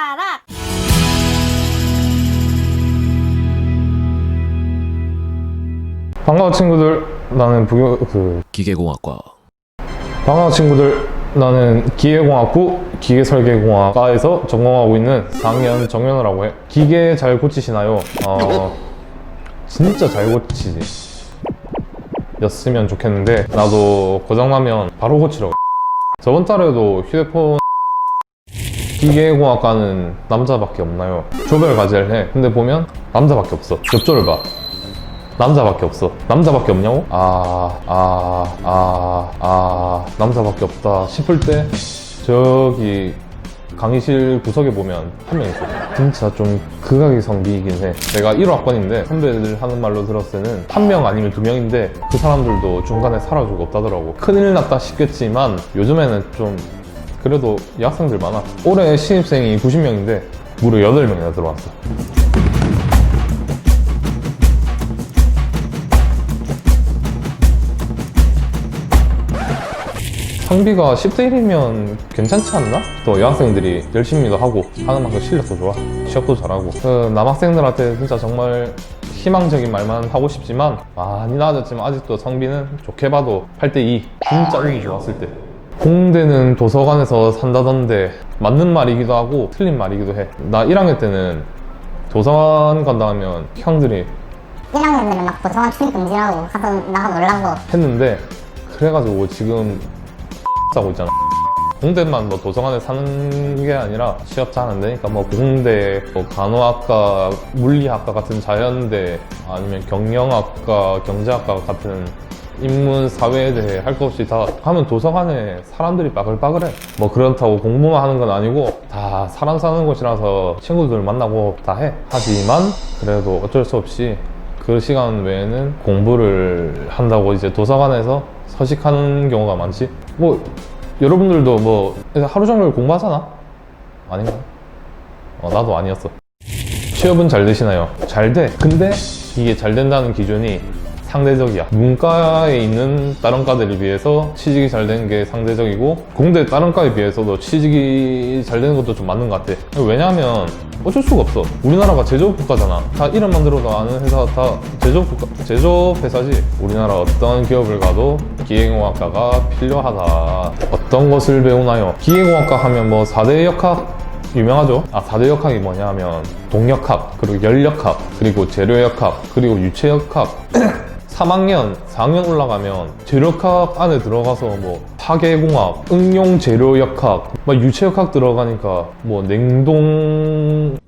손가락 반가워 친구들. 나는 부교 그 기계공학과. 반가워 친구들. 나는 기계공학부 기계설계공학과에서 전공하고 있는 4학년 정현우라고 해. 기계 잘 고치시나요? 어 진짜 잘 고치지. 였으면 좋겠는데 나도 고장나면 바로 고치려고. 저번 달에도 휴대폰 기계공학과는 남자밖에 없나요? 조별 과제를 해 근데 보면 남자밖에 없어 옆조를 봐 남자밖에 없어. 남자밖에 없냐고? 아, 아, 아, 아, 남자밖에 없다 싶을 때, 저기, 강의실 구석에 보면 한 명 있어. 진짜 좀 극악의 성비이긴 해. 내가 1호 학번인데, 선배들 하는 말로 들었을 때는 한 명 아니면 두 명인데, 그 사람들도 중간에 사라지고 없다더라고. 큰일 났다 싶겠지만, 요즘에는 좀, 그래도 여학생들 많아. 올해 신입생이 90명인데, 무려 8명이나 들어왔어. 상비가 10대 1이면 괜찮지 않나? 또 여학생들이 열심히도 하고 하는 만큼 실력도 좋아 취업도 잘하고 그 남학생들한테 진짜 정말 희망적인 말만 하고 싶지만 많이 나아졌지만 아직도 성비는 좋게 봐도 8대2 진짜 운이 좋았을 때 공대는 도서관에서 산다던데 맞는 말이기도 하고 틀린 말이기도 해 나 1학년 때는 도서관 간다 하면 형들이 1학년들은 막 도서관 출입 금지라고 가서 나가 놀라고 했는데 그래가지고 지금 싸고 있잖아. 공대만 뭐 도서관에 사는 게 아니라 취업 잘 안 되니까 뭐 공대, 뭐 간호학과, 물리학과 같은 자연대 아니면 경영학과, 경제학과 같은 인문 사회에 대해 할 것 없이 다 하면 도서관에 사람들이 빠글빠글해. 뭐 그렇다고 공부만 하는 건 아니고 다 사람 사는 곳이라서 친구들 만나고 다 해. 하지만 그래도 어쩔 수 없이 그 시간 외에는 공부를 한다고 이제 도서관에서 서식하는 경우가 많지. 뭐 여러분들도 뭐 하루 종일 공부하잖아. 아닌가? 어, 나도 아니었어. 취업은 잘 되시나요? 잘 돼. 근데 이게 잘 된다는 기준이 상대적이야. 문과에 있는 다른 과들에 비해서 취직이 잘 되는 게 상대적이고 공대 다른 과에 비해서도 취직이 잘 되는 것도 좀 맞는 것 같아. 왜냐하면 어쩔 수가 없어. 우리나라가 제조업 국가잖아. 다 이름만 들어도 아는 회사 다 제조업 국가, 제조업 회사지. 우리나라 어떤 기업을 가도 기계공학과가 필요하다. 어떤 것을 배우나요? 기계공학과 하면 뭐 4대 역학 유명하죠? 아, 4대 역학이 뭐냐 하면 동역학, 그리고 열역학, 그리고 재료역학, 그리고 유체역학. 3학년, 4학년 올라가면 재료역학 안에 들어가서 뭐 파괴공학, 응용 재료역학, 막 유체역학 들어가니까 뭐 냉동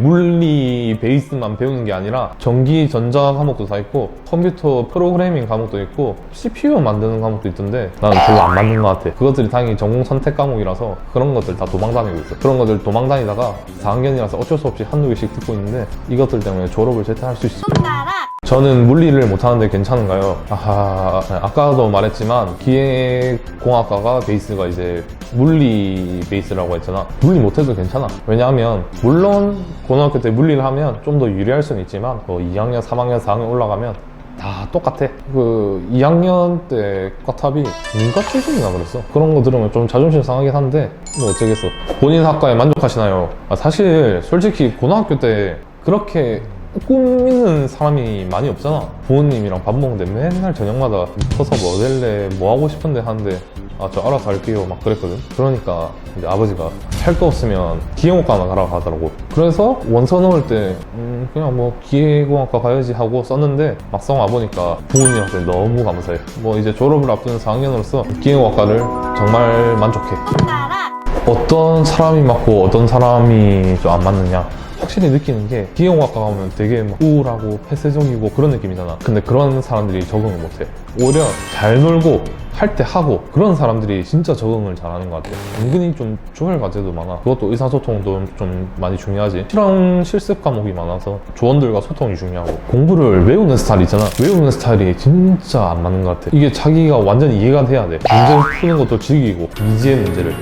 물리 베이스만 배우는 게 아니라 전기 전자 과목도 다 있고 컴퓨터 프로그래밍 과목도 있고 CPU 만드는 과목도 있던데 나는 별로 안 맞는 것 같아. 그것들이 당연히 전공 선택 과목이라서 그런 것들 다 도망 다니고 있어. 그런 것들 도망 다니다가 4학년이라서 어쩔 수 없이 한두 개씩 듣고 있는데 이것들 때문에 졸업을 제때 할 수 있어. 손가락 저는 물리를 못하는데 괜찮은가요? 아하, 아까도 말했지만 기계공학과가 베이스가 이제 물리 베이스라고 했잖아. 물리 못해도 괜찮아. 왜냐하면 물론 고등학교 때 물리를 하면 좀 더 유리할 수는 있지만 뭐 2학년, 3학년, 4학년 올라가면 다 똑같아. 그 2학년 때 과탑이 문과 출신이나 그랬어. 그런 거 들으면 좀 자존심 상하긴 한데 뭐 어쩌겠어. 본인 학과에 만족하시나요? 아, 사실 솔직히 고등학교 때 그렇게 꾸미는 사람이 많이 없잖아. 부모님이랑 밥 먹는데 맨날 저녁마다 커서 뭐 될래, 뭐 하고 싶은데 하는데 아, 저 알아서 할게요. 막 그랬거든. 그러니까 이제 아버지가 할 거 없으면 기계공학과나 가라고 하더라고. 그래서 원서 넣을 때, 음, 그냥 뭐 기계공학과 가야지 하고 썼는데 막상 와보니까 부모님한테 너무 감사해. 뭐 이제 졸업을 앞두는 4학년으로서 기계공학과를 정말 만족해. 손가락 어떤 사람이 맞고 어떤 사람이 좀 안 맞느냐 확실히 느끼는 게 기계공학과 가면 되게 막 우울하고 폐쇄적이고 그런 느낌이잖아. 근데 그런 사람들이 적응을 못해. 오히려 잘 놀고 할 때 하고 그런 사람들이 진짜 적응을 잘하는 것 같아. 은근히 좀 조별 과제도 많아. 그것도 의사소통도 좀 많이 중요하지. 실험 실습 과목이 많아서 조원들과 소통이 중요하고 공부를 외우는 스타일 있잖아. 외우는 스타일이 진짜 안 맞는 것 같아. 이게 자기가 완전 이해가 돼야 돼. 문제 푸는 것도 즐기고 미지의 문제를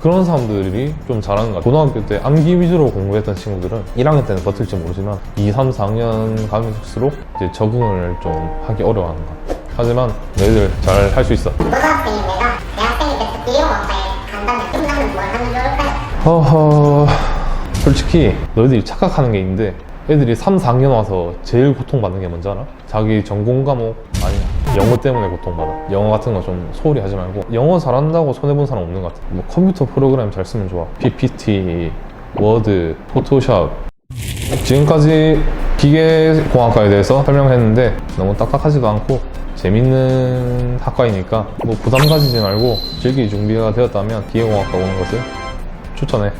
그런 사람들이 좀 잘하는 것 같아요. 고등학교 때 암기 위주로 공부했던 친구들은 1학년 때는 버틸지 모르지만 2, 3, 4학년 가면서일수록 이제 적응을 좀 하기 어려워하는 것 같아요. 하지만 너희들 잘 할 수 있어. 고등학생이 내가 대학생 다음에 끝나면 뭘 하는 게 좋을까요? 허허 솔직히 너희들이 착각하는 게 있는데 애들이 3, 4학년 와서 제일 고통받는 게 뭔지 알아? 자기 전공 과목 아니야 영어 때문에 고통받아. 영어 같은 거 좀 소홀히 하지 말고. 영어 잘한다고 손해본 사람 없는 것 같아. 뭐 컴퓨터 프로그램 잘 쓰면 좋아. PPT, 워드, 포토샵 지금까지 기계공학과에 대해서 설명했는데 너무 딱딱하지도 않고 재밌는 학과이니까 뭐 부담 가지지 말고 즐길 준비가 되었다면 기계공학과 오는 것을 추천해.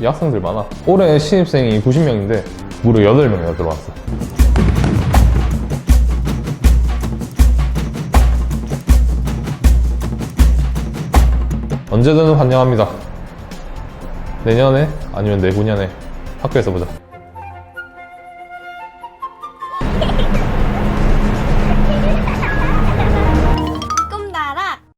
이 학생들 많아. 올해 신입생이 90명인데 무려 8명이나 들어왔어 언제든 환영합니다. 내년에 아니면 내후년에 학교에서 보자